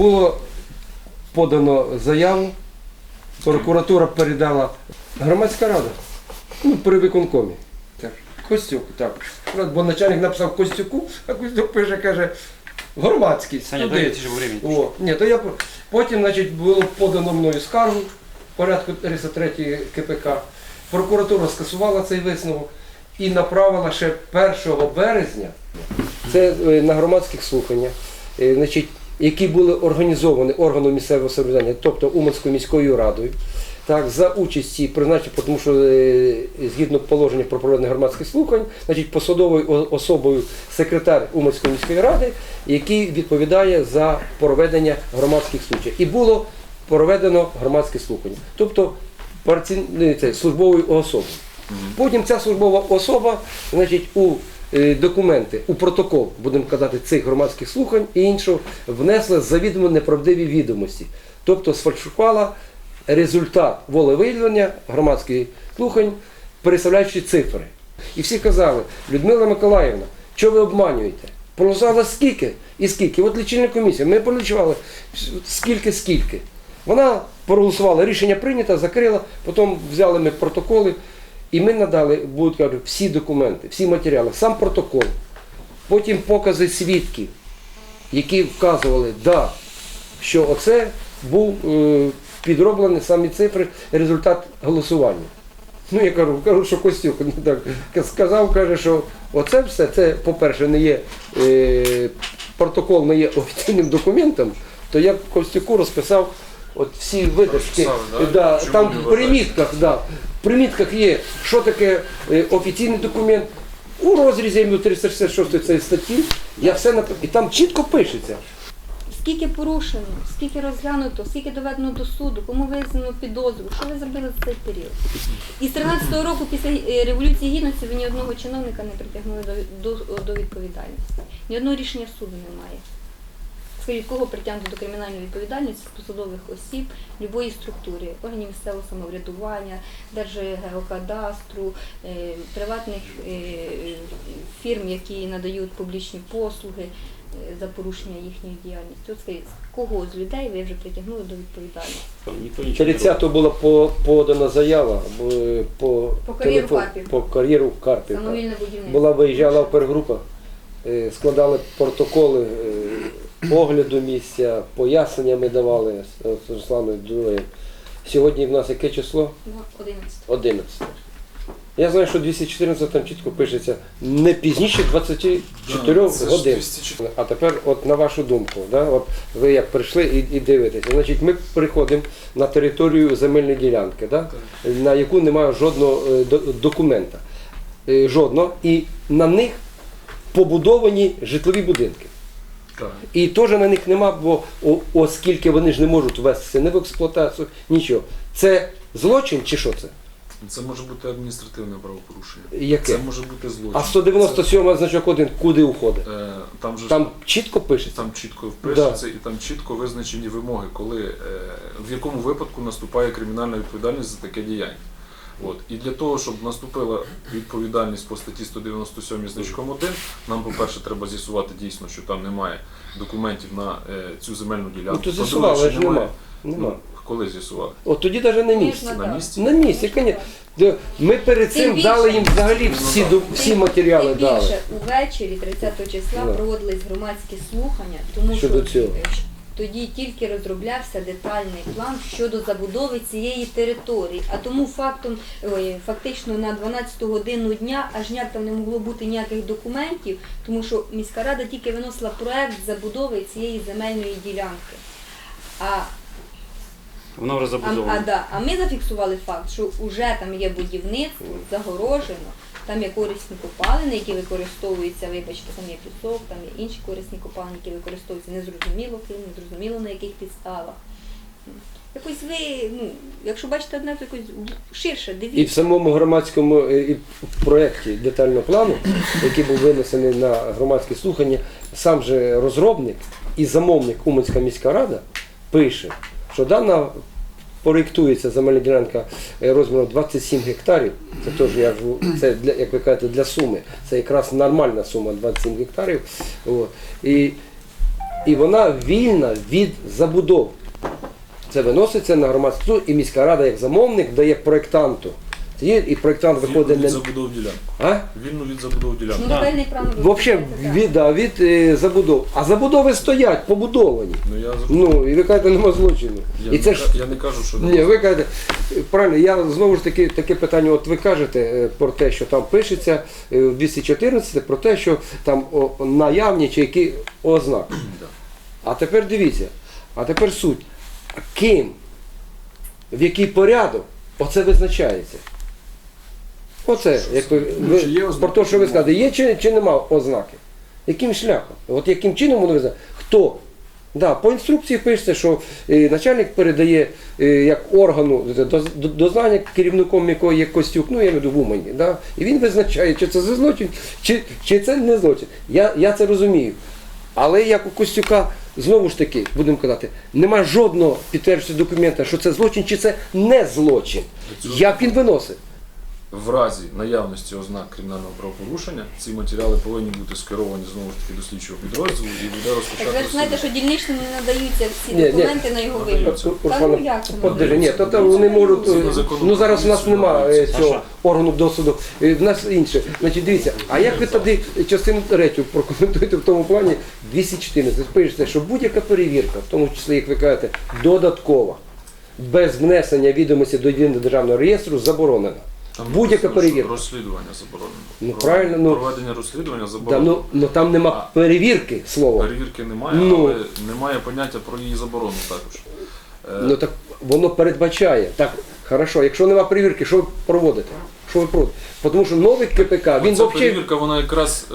Було подано заяву, прокуратура передала громадська рада. Ну, при виконкомі. Костюк, так. Бо начальник написав Костюку, а Костюк пише, каже, громадський. Саня, туди. О, ні, то я потім, значить, було подано мною скаргу в порядку 303 КПК. Прокуратура скасувала цей висновок і направила ще 1 березня. Це е, на громадських слуханнях, е, значить, які були організовані органом місцевого самоврядування, тобто Уманською міською радою. Так, за участі призначення, тому що е, згідно положення про проведення громадських слухань, значить посадовою особою секретар Уманської міської ради, який відповідає за проведення громадських слухань. І було проведено громадське слухання. Тобто парці- це, службовою особою. Потім ця службова особа, значить, у документи, у протокол, будемо казати, цих громадських слухань і іншого, внесла завідомо неправдиві відомості. Тобто сфальшувала результат волевиявлення громадських слухань, переставляючи цифри. І всі казали, Людмила Миколаївна, що ви обманюєте? Проголосувала скільки і скільки? От лічильна комісія, ми полічували скільки, скільки. Вона проголосувала, рішення прийнято, закрила, потім взяли ми протоколи, і ми надали, будуть кажуть, всі документи, всі матеріали, сам протокол, потім покази свідків, які вказували, да, що оце був е, підроблений самі цифри, результат голосування. Ну, я кажу, кажу, що Костюк ну, так сказав, каже, що оце все, це, по-перше, не є е, протокол не є офіційним документом, то я Костюку розписав от всі. Розписали, да? Да, там в примітках, да, в примітках є, що таке е, офіційний документ. У розрізі я маю 366 цієї статті, я все нап... і там чітко пишеться. Скільки порушено, скільки розглянуто, скільки доведено до суду, кому визнано підозру, що ви зробили за цей період? І з 13-го року після е, Революції Гідності ви ні одного чиновника не притягнули до, до, до відповідальності. Ні одного рішення суду немає. Скажіть, кого притягнути до кримінальної відповідальності з посадових осіб любої структури, органів місцевого самоврядування, Держгеокадастру, е, приватних е, фірм, які надають публічні послуги е, за порушення їхньої діяльності. От скажіть, кого з людей ви вже притягнули до відповідальності? Там Никто ничего не 30-го була по- подана заява по, По кар'єру Карпів. по кар'єру Карпів. Самовільне будівництво. Була виїжджала опергрупа, е, складали протоколи е, огляду місця, пояснення ми давали з Русланою Дунаєм. Сьогодні в нас яке число? Ну, 11. 11. Я знаю, що 214 там чітко пишеться не пізніше 24 це ж годин. 204. А тепер, от на вашу думку, да, от ви як прийшли і, і дивитеся, значить, ми приходимо на територію земельної ділянки, да, на яку немає жодного е, до- документа. Е, Жодного. І на них побудовані житлові будинки. І теж на них нема, бо о- оскільки вони ж не можуть ввестися не в експлуатацію, нічого. Це злочин чи що це? Це може бути адміністративне правопорушення. Яке? Це може бути злочин. А 197 значок 1 куди уходить? Е, там же Там чітко пишеться. там чітко впишеться і там чітко визначені вимоги, коли е, в якому випадку наступає кримінальна відповідальність за таке діяння. От. І для того, щоб наступила відповідальність по статті 197 значком 1, нам, по-перше, треба з'ясувати дійсно, що там немає документів на е, цю земельну Ну ділянку. то По-друге, з'ясували, що ж нема. Нема. Ну, коли з'ясували? От тоді навіть на місці. На місці? На місці, звісно. Ми перед Тим цим більше- дали їм взагалі всі, до- всі матеріали Тим дали. більше увечері 30 числа Да. проводились громадські слухання, тому Щодо що цього. Тоді тільки розроблявся детальний план щодо забудови цієї території. А тому фактом, фактично на 12 годину дня аж ніяк там не могло бути ніяких документів, тому що міська рада тільки виносила проект забудови цієї земельної ділянки. А Воно вже а, забудовано. а, да, а ми зафіксували факт, що вже там є будівництво, загорожено, там є корисні копалини, які використовуються, вибачте, там є пісок, там є інші корисні копалини, які використовуються незрозуміло ким, незрозуміло на яких підставах. Якось ви, ну, якщо бачите одне, то якось ширше І в дивіться. самому громадському е, і в проєкті детального плану, який був винесений на громадські слухання, сам же розробник і замовник Уманська міська рада пише, що дана проєктується земельна ділянка е, розміром 27 гектарів. Це теж я це для, як ви кажете, для суми. Це якраз нормальна сума 27 гектарів. О, І і вона вільна від забудов. Це виноситься на громадську і міська рада як замовник дає проєктанту. Є, І проєктант виходить Вільно не. від забудов ділянку. А? Вільно від забудов ділянку. Ну, земельний план Взагалі від, да, від е, забудов. А забудови стоять, побудовані. Ну я зрозумів. Ну, і ви кажете, нема злочину. Я, І це не, ж ка- я не кажу, що Ні, ви кажете, правильно, я знову ж таки таке питання, от ви кажете е, про те, що там пишеться е, в 214, про те, що там о, наявні чи які ознаки. Да. А тепер дивіться, а тепер суть. Ким, в який порядок, оце визначається. Оце, як ви, ви чи є про те, що ви сказали, є чи, чи нема ознаки? Яким шляхом? От яким чином воно визнає? Хто? Да, по інструкції пишеться, що е, начальник передає е, як органу до, до, до керівником якого є Костюк, ну я маю в Умані, да? і він визначає, чи це за злочин, чи, чи це не злочин. Я, я це розумію. Але як у Костюка, знову ж таки, будемо казати, нема жодного підтверджуючого документа, що це злочин, чи це не злочин. Як він виносить? В разі наявності ознак кримінального правопорушення ці матеріали повинні бути скеровані знову ж таки до слідчого підрозділу і буде Так розпочати ви ж знаєте, що дільничним не надаються всі Ні, ні. документи на його. Надаються. Та ну як це Подожди, ні, то там вони можуть. е, закону Ну зараз у нас немає е, цього органу досуду. Е, В нас інше. Значить, дивіться, а як ви тоді частину третю прокоментуєте в тому плані 214? Пишете, що будь-яка перевірка, в тому числі, як ви кажете, додаткова, без внесення відомості до єдиного державного реєстру заборонена. Там Будь-яка перевірка. Розслідування заборонено. Ну, Про- правильно, ну. Проведення розслідування Да, заборонено. ну, ну там нема перевірки слова. Перевірки немає, Ну. але немає поняття про її заборону також. Е, Ну так воно передбачає. Так, хорошо, якщо нема перевірки, що ви проводите? Що ви проводите? Тому що новий КПК, він Ця взагалі. перевірка вона якраз е,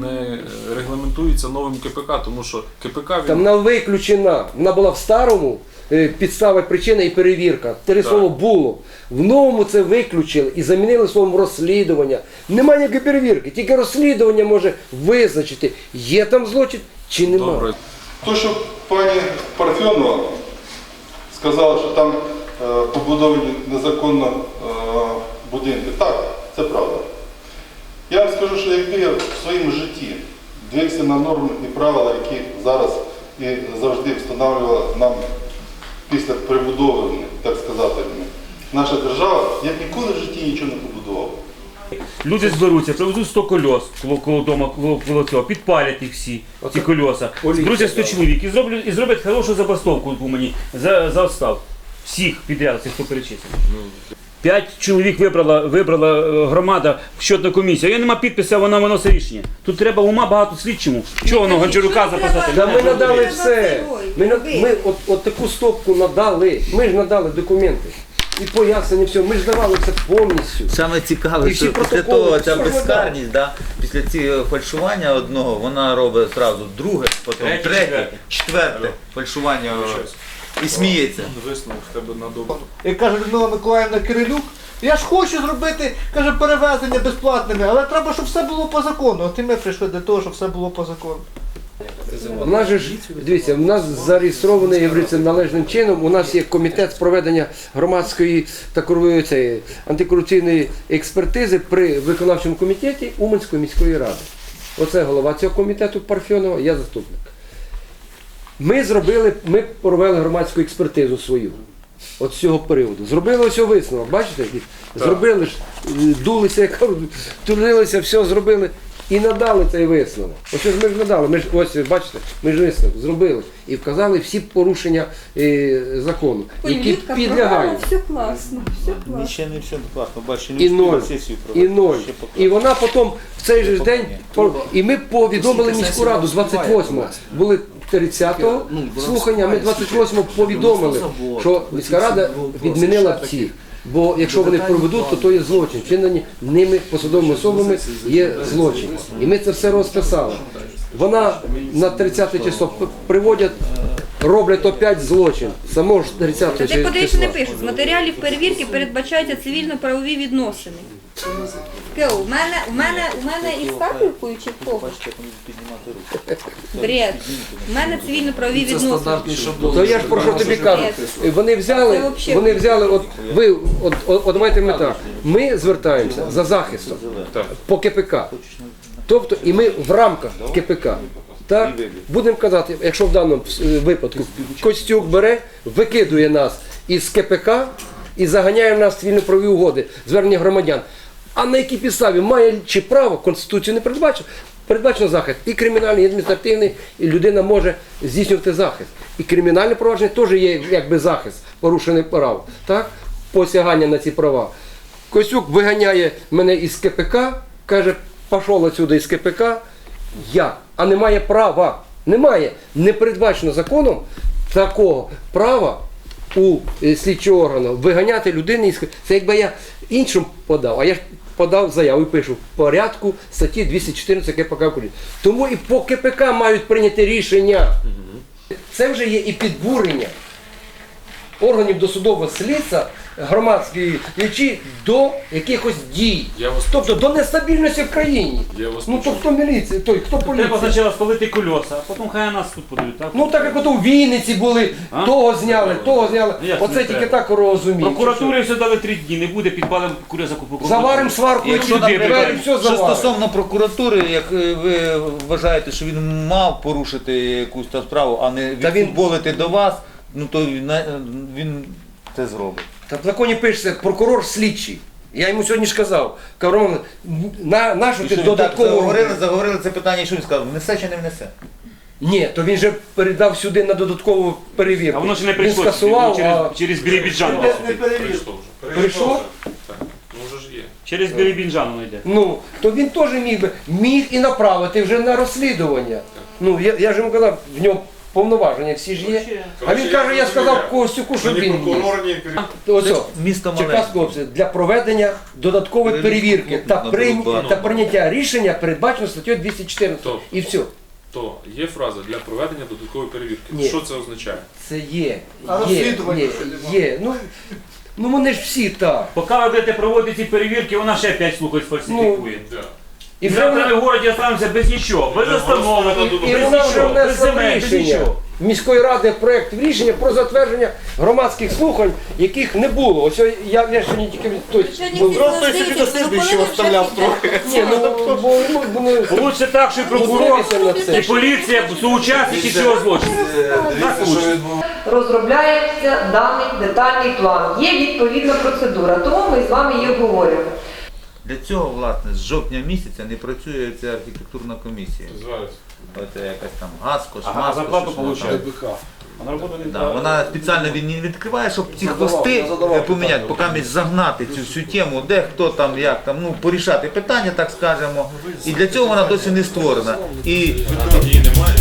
не регламентується новим КПК, тому що КПК він Там вона виключена. Вона була в старому е, підстава, причина і перевірка. Те Так. слово було. В новому це виключили і замінили словом розслідування. Немає ніякої перевірки, тільки розслідування може визначити, є там злочин чи немає. добре. То, що пані Парфьонова сказала, що там е, побудовані незаконно е, будинки. Так, це правда. Я вам скажу, що якби я в своєму житті дивився на норми і правила, які зараз і завжди встановлювала нам після прибудови, так сказати, наша держава, я б ніколи в житті нічого не побудував. Люди зберуться, привезуть 100 кольос коло, коло дома, коло, коло цього, підпалять їх всі, Оце ці кольоса. Зберуться 100 чоловік і зроблять, і зроблять хорошу забастовку у мені за, за відстав. Всіх підряд, цих хто перечислений. П'ять чоловік вибрала, вибрала е, громада щодна комісія. Я нема підпису, вона виносить рішення. Тут треба ума багато слідчому. Чого воно Гончарука записати? Та ми надали все. Ми, на- ми от, от таку стопку надали. Ми ж надали документи. І пояснення, все. Ми ж давали це повністю. Саме цікаве, І всі що після протоколи, того ця безкарність, да, після цієї фальшування одного, вона робить одразу друге, потім Третє, третє, четверте. четверте фальшування і сміється. Висновок в тебе на добу. І каже Людмила Миколаївна Кирилюк, я ж хочу зробити каже, перевезення безплатними, але треба, щоб все було по закону. От і ми прийшли до того, щоб все було по закону. У нас же ж, дивіться, у нас зареєстрований говориться, належним чином. У нас є комітет з проведення громадської та цієї антикорупційної експертизи при виконавчому комітеті Уманської міської ради. Оце голова цього комітету Парфьонова, я заступник. Ми зробили, ми провели громадську експертизу свою. От з цього приводу. Зробили ось висновок, бачите? Зробили ж, е, дулися, як турилися, все зробили і надали цей висновок. Ось ж ми ж надали, ми ж ось бачите, ми ж висновок зробили і вказали всі порушення е, закону, які Людка, підлягають. все класно, все класно. Ще не все класно, бачиш, І ноль. І ноль. І вона потім в цей же ж день по- і ми повідомили міську раду 28-го. Були 30-го слухання, ми 28-го повідомили, що міська рада відмінила ці. Бо якщо вони проведуть, то то є злочин. Вчинені ними посадовими особами є злочин. І ми це все розписали. Вона на 30 число приводять, роблять опять злочин. Само ж 30 Та ти подивись, не пишуть. З матеріалів перевірки передбачаються цивільно-правові відносини. У мене, у мене, у мене із капелькою чи в кого? Бред. У мене цивільно-правові відносини. То я ж про що тобі кажу. Вони взяли, Це вони взяли, от ви, от, от, от давайте ми так. Ми звертаємося за захистом по КПК. Тобто, і ми в рамках КПК. Так, будемо казати, якщо в даному е, випадку Костюк бере, викидує нас із КПК і заганяє нас в вільно-правові угоди, звернення громадян. А на якій підставі має чи право Конституцію не передбачено? Передбачено захист і кримінальний, і адміністративний, і людина може здійснювати захист. І кримінальне провадження теж є якби захист, порушене право. Так? Посягання на ці права. Костюк виганяє мене із КПК, каже, пішов отсюди із КПК. Як? А немає права. Немає. Не передбачено законом такого права у е, слідчого органу виганяти людину із. Це якби я іншим подав, а я подав заяву і пишу в порядку статті 214 КПК України. Тому і по КПК мають прийняти рішення. Це вже є і підбурення органів досудового слідства громадської діячі до якихось дій. Я вас Тобто до нестабільності в країні. Я вас Ну то хто міліція, той хто Треба поліція. спочатку спалити кольоса, а потім хай нас тут подають, так? Ну так як ото в Вінниці були, А? того зняли, того зняли. Ну, як Оце не тільки треба? так розуміють. Прокуратурі все дали три дні, не буде підпалим куря закупу. Заварим сварку, Якщо, які двері, наприклад, все що заваримо. стосовно прокуратури, як е, ви вважаєте, що він мав порушити якусь там справу, а не Та він- відфутболити до вас, ну то він, він це зробить. Та в законі пишеться прокурор слідчий. Я йому сьогодні ж казав, Каврон, на, на що ти що він так додатково заговорили, робиш? заговорили це питання, і що він сказав, внесе чи не внесе? Ні, то він же передав сюди на додаткову перевірку. А воно ще не Він прийшло скасував, через, а через Бірібіджан. Прийшло вже. Прийшло? Так. Ну вже ж є. Через Бірібіджан воно йде. Ну, то він теж міг би міг і направити вже на розслідування. Ну, я, я ж йому казав, в нього повноваження всі ж є. А він каже, я сказав Костюку, щоб він. Ось, о, Місто маленьке. Черкаської для проведення додаткової Перевірки та, на прийня- Донбасу. та прийняття рішення передбачено статтею 214. Тобто? І все. То є фраза для проведення додаткової перевірки. Ні. Що це означає? Це є. А Є, розслідування є, ще нема. є. Ну, ну вони ж всі так. Поки ви будете проводити ці перевірки, вона ще п'ять слухать фальсифікує. Да. І вже завтра ми в городі останемося без нічого, без просто І без вона нічого, без внесла земель, без рішення нічого. міської ради проект рішення про затвердження громадських слухань, яких не було. Ось я, я сьогодні тільки від той. був. Просто собі до слідуючого вставляв трохи. Ні, ну бо ну, вони Лучше так, що і прокурор, подивися на це. і поліція, соучасники цього злочину. Так лучше. розробляється даний детальний план. Є відповідна процедура, тому ми з вами її обговорюємо. Для цього, власне, з жовтня місяця не працює ця архітектурна комісія. Оце якась там гаскош, Ага, маскош, зарплату що ж вона там. А на не Да, вона спеціально він не відкриває, щоб ці хвости е, поміняти, поки ми загнати цю всю тему, де хто там, як там, ну порішати питання, так скажемо. І для цього вона досі не створена. І Її немає.